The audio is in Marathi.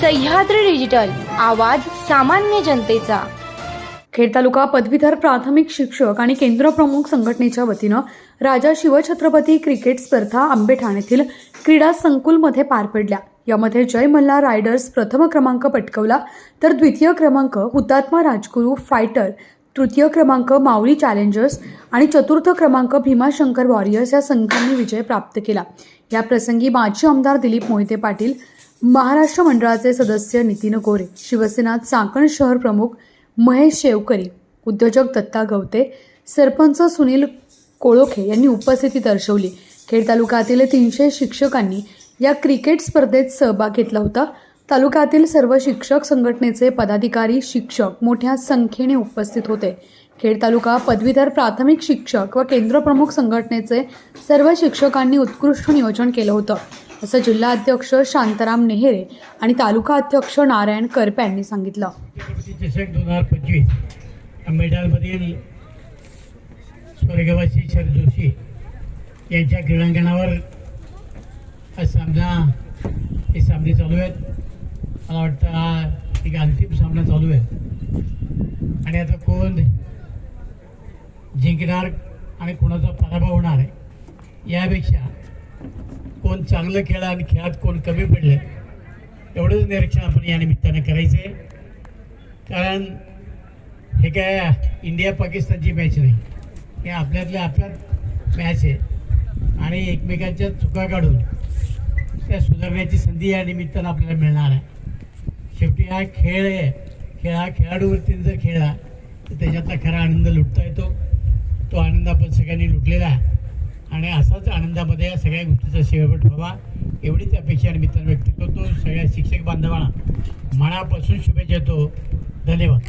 सह्याद्री डिजिटल आवाज सामान्य जनतेचा. खेड तालुका पदवीधर प्राथमिक शिक्षक आणि केंद्र प्रमुख संघटनेच्या वतीनं राजा शिवछत्रपती क्रिकेट स्पर्धा आंबेठाण येथील क्रीडा संकुलमध्ये पार पडल्या. यामध्ये जय मल्हार रायडर्स प्रथम क्रमांक पटकवला तर द्वितीय क्रमांक हुतात्मा राजगुरू फायटर तृतीय क्रमांक माऊली चॅलेंजर्स आणि चतुर्थ क्रमांक भीमाशंकर वॉरियर्स या संघांनी विजय प्राप्त केला. या प्रसंगी माजी आमदार दिलीप मोहिते पाटील महाराष्ट्र मंडळाचे सदस्य नितीन गोरे शिवसेना चाकण शहर प्रमुख महेश शेवकरी उद्योजक दत्ता गवते सरपंच सुनील कोळोखे यांनी उपस्थिती दर्शवली. खेड तालुक्यातील तीनशे शिक्षकांनी या क्रिकेट स्पर्धेत सहभाग घेतला होता. तालुक्यातील सर्व शिक्षक संघटनेचे पदाधिकारी शिक्षक मोठ्या संख्येने उपस्थित होते. खेड तालुका पदवीधर प्राथमिक शिक्षक व केंद्रप्रमुख संघटनेचे सर्व शिक्षकांनी उत्कृष्ट नियोजन केलं होतं. असं जिल्हा अध्यक्ष शांताराम नेहरे आणि तालुका अध्यक्ष नारायण करपे यांनी सांगितलं. दोन हजार पंचवीस मेडालमधील स्वर्गवासी शरद जोशी यांच्या क्रीडांगणावर हा सामना हे सामने चालू आहेत. मला वाटतं हा एक अंतिम सामना चालू आहे. आणि आता कोण जिंकणार आणि कोणाचा पराभव होणार आहे यापेक्षा कोण चांगलं खेळा आणि खेळात कोण कमी पडलं एवढंच निरीक्षण आपण या निमित्तानं करायचं आहे कारण हे काय इंडिया पाकिस्तानची मॅच नाही हे आपल्यातल्या आपल्यात मॅच आहे. आणि एकमेकांच्या चुका काढून त्या सुधारण्याची संधी या निमित्तानं आपल्याला मिळणार आहे. शेवटी हा खेळ आहे. खेळ हा खेळाडूवरती जर खेळला तर त्याच्यातला खरा आनंद लुटता येतो. तो आनंद आपण सगळ्यांनी लुटलेला आहे. आणि असाच आनंदामध्ये या सगळ्या गोष्टीचा शेवट व्हावा एवढीच अपेक्षा निमित्तानं व्यक्त करतो. सगळ्या शिक्षक बांधवांना मनापासून शुभेच्छा देतो. धन्यवाद.